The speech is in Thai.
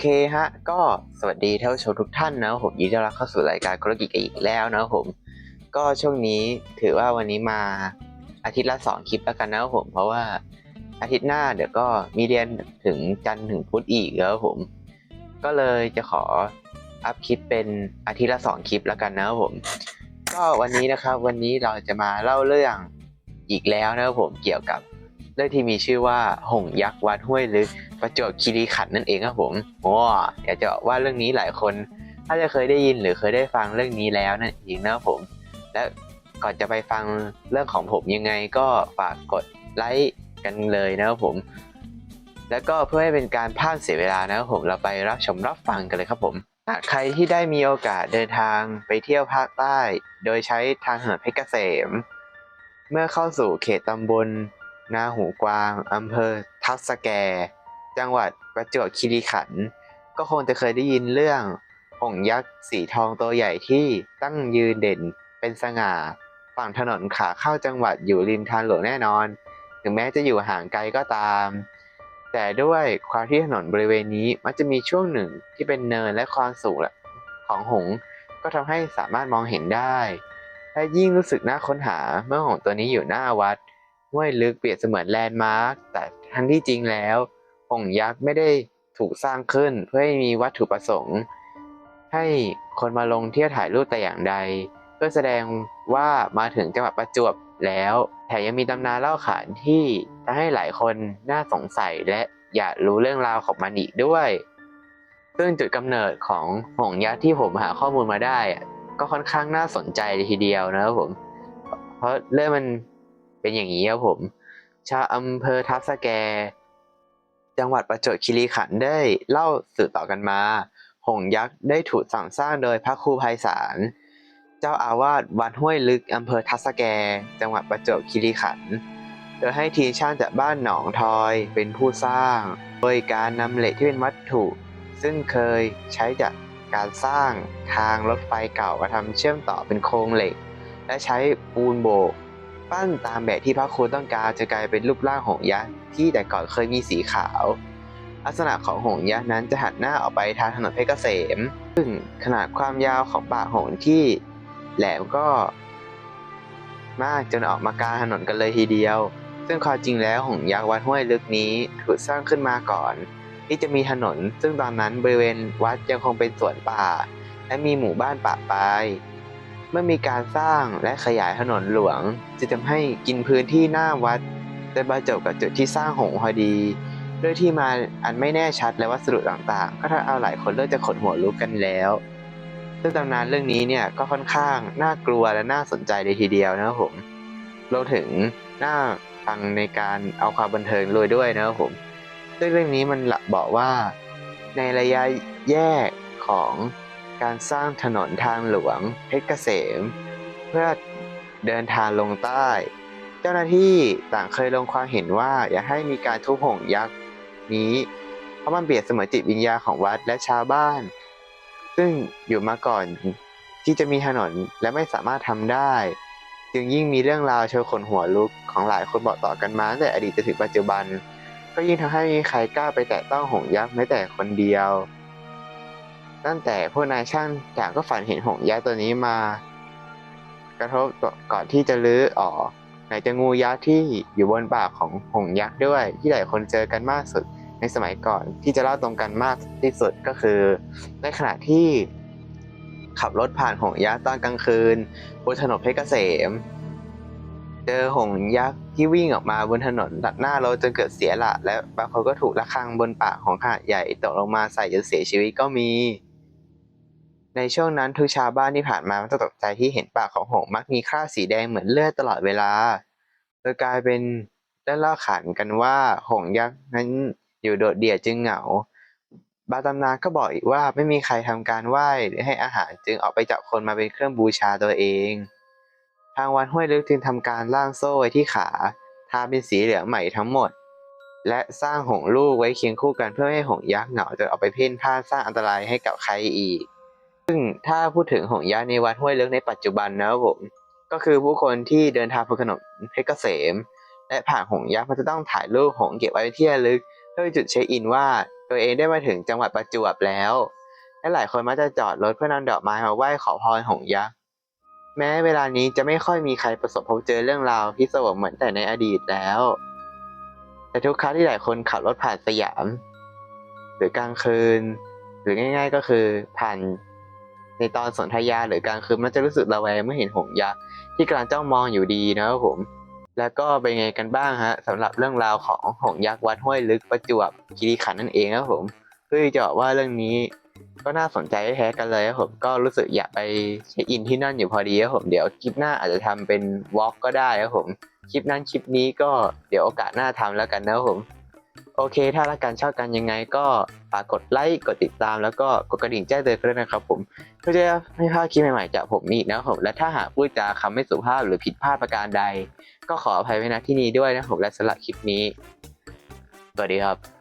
เคฮะ ก็สวัสดีท่านผู้ชมทุกท่านนะผมยินดีต้อนรับเข้าสู่รายการธุรกิจกันอีกแล้วนะผม ก็ช่วงนี้ถือว่าวันนี้มาอาทิตย์ละสองคลิปแล้วกันนะผม เพราะว่าอาทิตย์หน้าเดี๋ยวก็มีเรียนถึงจันทร์ถึงพุธอีกแล้วผม ก็เลยจะขออัพคลิปเป็นอาทิตย์ละสองคลิปแล้วกันนะผม ก็วันนี้นะครับวันนี้เราจะมาเล่าเรื่องอีกแล้วนะครับผมเกี่ยวกับ เรื่องที่มีชื่อว่าหงยักษ์วัดห้วยลึกประจวบคีรีขันธ์นั่นเองครับผมโอ้อยากจะว่าเรื่องนี้หลายคนถ้าจะเคยได้ยินหรือเคยได้ฟังเรื่องนี้แล้วนั่นเองนะครับผม และก่อนจะไปฟังเรื่องของผมยังไงก็ฝากกดไลค์กันเลยนะครับผม แล้วก็เพื่อให้เป็นการพลาดเสียเวลานะครับผมเราไปรับชมรับฟังกันเลยครับผมหากใครที่ได้มีโอกาสเดินทางไปเที่ยวภาคใต้ โดยใช้ทางถนนเพชรเกษม เมื่อเข้าสู่เขตตำบล นาหูกวางอำเภอทับสแก จังหวัดประจวบคีรีขันธ์ก็คงจะเคยได้ยินเรื่องหงยักษ์สีทองตัวใหญ่ที่ตั้งยืนเด่นเป็นสง่าฝั่งถนนขาเข้าจังหวัดอยู่ริมทางหลวงแน่นอน ถึงแม้จะอยู่ห่างไกลก็ตาม แต่ด้วยความที่ถนนบริเวณนี้มันจะมีช่วงหนึ่งที่เป็นเนินและความสูงของหงก็ทำให้สามารถมองเห็นได้ และยิ่งรู้สึกน่าค้นหาเมื่อหงตัวนี้อยู่หน้าวัด ห้วยลึกเปรียบเสมือนแลนด์มาร์คแต่ทั้งที่จริงแล้วหงส์ยักษ์ไม่ได้ถูกสร้างขึ้นเพื่อให้มีวัตถุประสงค์ ให้คนมาลงเที่ยวถ่ายรูปแต่อย่างใด เพื่อแสดงว่ามาถึงจังหวัดประจวบแล้วแถมยังมีตำนานเล่าขานที่ทำให้หลายคนน่าสงสัยและอยากรู้เรื่องราวของมันอีกด้วย ซึ่งจุดกำเนิดของหงส์ยักษ์ที่ผมหาข้อมูลมาได้ ก็ค่อนข้างน่าสนใจทีเดียวนะครับผม เพราะเรื่องมัน เป็นอย่างนี้ครับผม ชาวอำเภอทับสแก จังหวัดประจวบคีรีขันธ์ได้เล่าสืบต่อกันมา หงยักษ์ได้ถูกสั่งสร้างโดยพระครูไพศาล เจ้าอาวาสวัดห้วยลึกอำเภอทับสแก จังหวัดประจวบคีรีขันธ์ โดยให้ทีมช่างจากบ้านหนองทอยเป็นผู้สร้าง โดยการนำเหล็กที่เป็นวัตถุ ซึ่งเคยใช้จากการสร้างทางรถไฟเก่ามาทำเชื่อมต่อเป็นโครงเหล็ก และใช้ปูนโบก ปั้นตามแบบที่พระครูต้องการจะกลายเป็นรูปร่างหงยักษ์ที่แต่ก่อนเคยมีสีขาว ลักษณะของหงยักษ์นั้นจะหันหน้าออกไปทางถนนเพชรเกษม ซึ่งขนาดความยาวของปากหงที่แหลมก็มากจนออกมากลางถนนกันเลยทีเดียว ซึ่งความจริงแล้วหงยักษ์วัดห้วยลึกนี้ถูกสร้างขึ้นมาก่อน ที่จะมีถนน ซึ่งตอนนั้นบริเวณวัดยังคงเป็นสวนป่า และมีหมู่บ้านป่าปลาย มื่อมีการสร้างและขยายถนนหลวงจะทำให้กินพื้นที่หน้าวัดจะบรรจบกับจุดที่สร้างหงพอดีด้วยที่มาอันไม่แน่ชัดและวัสดุต่างๆ ก็ทำเอาหลายคนเริ่มจะขนหัวลุกกันแล้วซึ่งตำนานเรื่องนี้เนี่ยก็ค่อนข้างน่ากลัวและน่าสนใจเลยทีเดียวนะครับผมรวมถึงน่าฟังในการเอาความบันเทิงเลยด้วยนะครับผมซึ่งเรื่องนี้มันบอกว่า ในระยะแยกของ การสร้างถนนทางหลวงเพชรเกษม เพื่อเดินทางลงใต้ เจ้าหน้าที่ต่างเคยลงความเห็นว่าอยากให้มีการทุบหงยักษ์นี้ เพราะมันเปรียบเสมอจิตวิญญาของวัดและชาวบ้าน ซึ่งอยู่มาก่อนที่จะมีถนนและไม่สามารถทำได้ จึงยิ่งมีเรื่องราวเชวนขนหัวลุกของหลายคนบอกต่อกันมาตั้งแต่อดีตจนถึงปัจจุบัน ก็ยิ่งทำให้มีใครกล้าไปแตะต้องหงยักษ์แม้แต่คนเดียว ตั้งแต่พวกนายช่างต่างก็ฝันเห็นหงยักษ์ตัวนี้มา กระทบก่อนที่จะลื้อออกไหนจะงูยักษ์ที่อยู่บนปากของหงยักษ์ด้วย ที่หลายคนเจอกันมากสุดในสมัยก่อนที่จะเล่าตรงกันมากที่สุดก็คือ ในขณะที่ขับรถผ่านหงยักษ์ตอนกลางคืนบนถนนเพชรเกษม เจอหงยักษ์ที่วิ่งออกมาบนถนนตัดหน้ารถจนเกิดเสียหลักและบางคนก็ถูกระฆังบนปากของขนาดใหญ่ตกลงมาใส่จนเสียชีวิตก็มี ในช่วงนั้นทุกชาวบ้านที่ผ่านมามักจะตกใจที่เห็นปากของหงมักมีคราบสีแดงเหมือนเลือดตลอดเวลา โดยกลายเป็นเรื่องเล่าขานกันว่าหงยักษ์นั้นอยู่โดดเดี่ยวจึงเหงา บาตำนานก็บอกอีกว่าไม่มีใครทำการไหว้หรือให้อาหารจึงออกไปจับคนมาเป็นเครื่องบูชาตัวเอง ทางวัดห้วยลึกจึงทำการล่างโซ่ไว้ที่ขาทาเป็นสีเหลืองใหม่ทั้งหมด และสร้างหงลูกไว้เคียงคู่กันเพื่อให้หงยักษ์เหงาจนออกไปเพ่นพ่านสร้างอันตรายให้กับใครอีก ซึ่งถ้าพูดถึงหงยักษ์ในวัดห้วยเลึกในปัจจุบันนะครับผม ก็คือผู้คนที่เดินทางบนถนนเพชรเกษม และผ่านหงยักษ์มันจะต้องถ่ายรูปหงเก็บไว้ที่ระลึกเพื่อจุดเช็คอินว่าตัวเองได้มาถึงจังหวัดประจวบแล้ว และหลายคนมักจะจอดรถเพื่อนำดอกไม้มาไหว้ขอพรหงยักษ์แม้เวลานี้จะไม่ค่อยมีใครประสบพบเจอเรื่องราวที่สงบเหมือนแต่ในอดีตแล้ว แต่ทุกครั้งที่หลายคนขับรถผ่านสยาม หรือกลางคืน หรือง่าย ๆ ก็คือผ่าน ในตอนสนธยาหรือกลางคืนมันจะรู้สึกระแวงเมื่อเห็นหงยักษ์ที่กำลังจ้องมองอยู่ดีนะครับผม แล้วก็เป็นไงกันบ้างฮะสำหรับเรื่องราวของหงยักษ์วัดห้วยลึกประจวบคีรีขันธ์นั่นเองครับผมเพื่อจะบอกว่าเรื่องนี้ก็น่าสนใจแพ้กันเลยครับผมก็รู้สึกอยากไปเช็คอินที่นั่นอยู่พอดีครับผมเดี๋ยวคลิปหน้าอาจจะทำเป็นวอล์กก็ได้ครับผมคลิปนั้นคลิปนี้ก็เดี๋ยวโอกาสหน้าทำแล้วกันนะครับผม โอเค ถ้ารักกันชอบกันยังไงก็ฝากกดไลค์กดติดตามแล้วก็กดกระดิ่งแจ้งเตือนด้วยนะครับผมเพื่อจะไม่พลาดคลิปใหม่ๆจากผมอีกนะครับผมและถ้าหากพูดจาคำไม่สุภาพหรือผิดพลาดประการใด ก็ขออภัยไว้ณที่นี้ด้วยนะครับผมและสำหรับคลิปนี้สวัสดีครับ